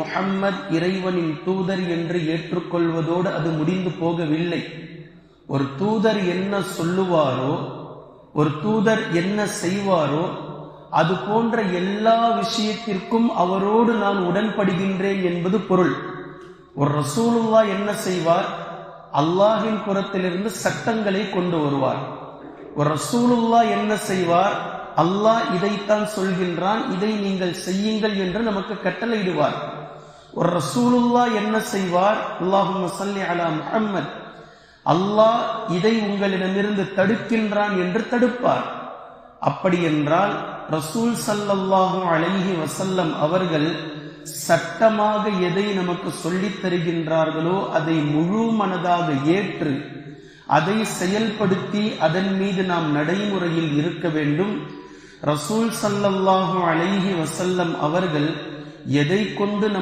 முஹம்மத் இறைவனின் தூதர் என்று ஏற்றுக்கொள்வதோடு அது முடிந்து போகவில்லை. ஒரு தூதர் என்ன சொல்லுவாரோ ஒரு தூதர் என்ன செய்வாரோ அது போன்ற எல்லா விஷயத்திற்கும் அவரோடு நான் உடன்படுகின்றேன் என்பது பொருள். ஒரு ரசூலுல்லா என்ன செய்வார்? அல்லாஹின் புறத்திலிருந்து சட்டங்களை கொண்டு வருவார். ஒரு ரசூலுல்லா என்ன செய்வார்? அல்லாஹ் இதைத்தான் சொல்கின்றான் இதை நீங்கள் செய்யுங்கள் என்று நமக்கு கட்டளையிடுவார். ஒரு ரசூலுல்லா என்ன செய்வார்? அல்லாஹும் சல்லி அலா முஹம்மத். அல்லாஹ் இதை உங்களிடமிருந்து தடுக்கின்றான் என்று தடுப்பார். அப்படி என்றால் ரசூல் சல்லல்லாஹு அழகி வசல்லம் அவர்கள் சட்டமாக எதை நமக்கு சொல்லித் தருகின்றார்களோ அதை முழு மனதாக ஏற்று அதை செயல்படுத்தி அதன் மீது நாம் நடைமுறையில் இருக்க வேண்டும். ரசூல் சல்லல்லாஹு அலைஹி வசல்லம் அவர்கள் எதை கொண்டு நம்